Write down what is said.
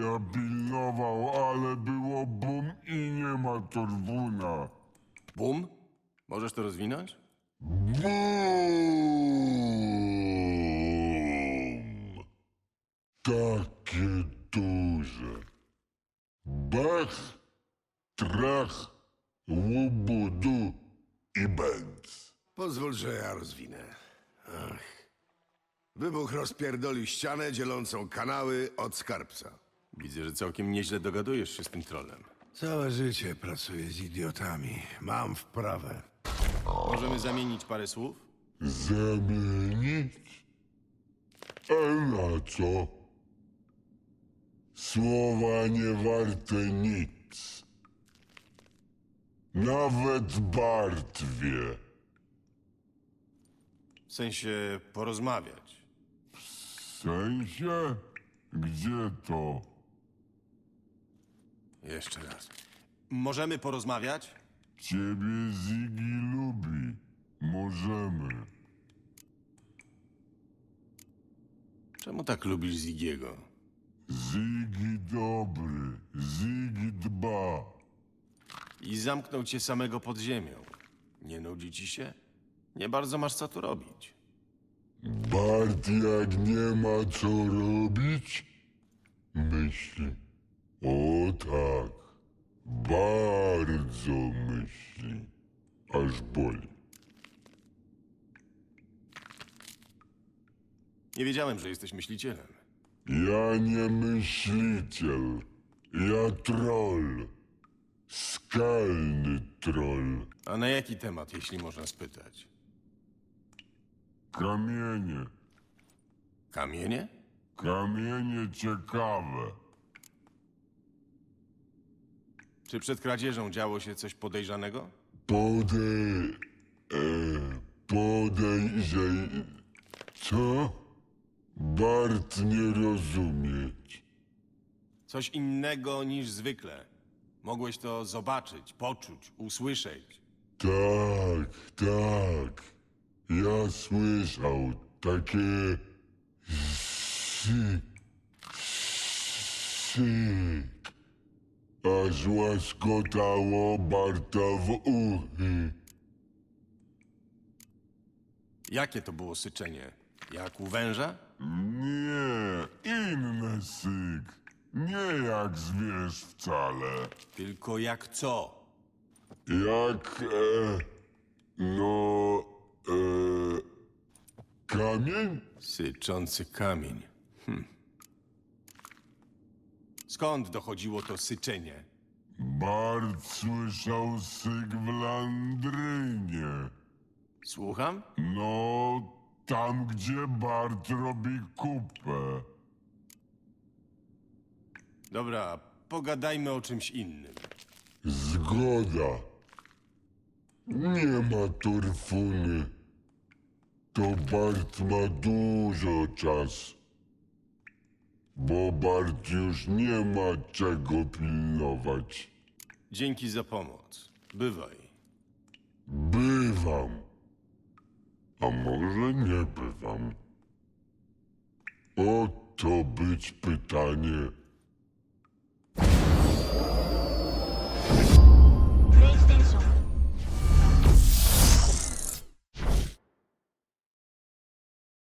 ja pilnował, ale było bum i nie ma Torwuna. Bum? Możesz to rozwinąć? Bum! Takie duże. Bach, trach, łubudu i bęc. Pozwól, że ja rozwinę. Ach. Wybuch rozpierdolił ścianę dzielącą kanały od skarbca. Widzę, że całkiem nieźle dogadujesz się z tym trolem. Całe życie pracuję z idiotami. Mam wprawę. Możemy zamienić parę słów? Zamienić? A na co? Słowa nie warte nic. Nawet Bart wie. W sensie porozmawiać. W sensie? Gdzie to? Jeszcze raz. Możemy porozmawiać? Ciebie Ziggy lubi. Możemy. Czemu tak lubisz Zigiego? Ziggy dobry. Ziggy dba. I zamknął cię samego pod ziemią. Nie nudzi ci się? Nie bardzo masz co tu robić. Bart jak nie ma co robić, myśli. O tak, bardzo myśli, aż boli. Nie wiedziałem, że jesteś myślicielem. Ja nie myśliciel, ja troll. Skalny troll. A na jaki temat, jeśli można spytać? Kamienie, Kamienie? kamienie ciekawe. Czy przed kradzieżą działo się coś podejrzanego? Podej... E, podejrzej... Co? Bart nie rozumieć. Coś innego niż zwykle. Mogłeś to zobaczyć, poczuć, usłyszeć. Tak, tak. Ja słyszał takie... Si... Si... Aż łaskotało Barta w uchy. Jakie to było syczenie? Jak u węża? Nie, inny syk. Nie jak zwierz wcale. Tylko jak co? Jak, e, no, e, kamień? Syczący kamień. Hm. Skąd dochodziło to syczenie? Bart słyszał syk w Landrynie. Słucham? No, tam gdzie Bart robi kupę. Dobra, pogadajmy o czymś innym. Zgoda. Nie ma torfuny. To Bart ma dużo czasu. Bo Bart już nie ma czego pilnować. Dzięki za pomoc. Bywaj. Bywam. A może nie bywam? Oto być pytanie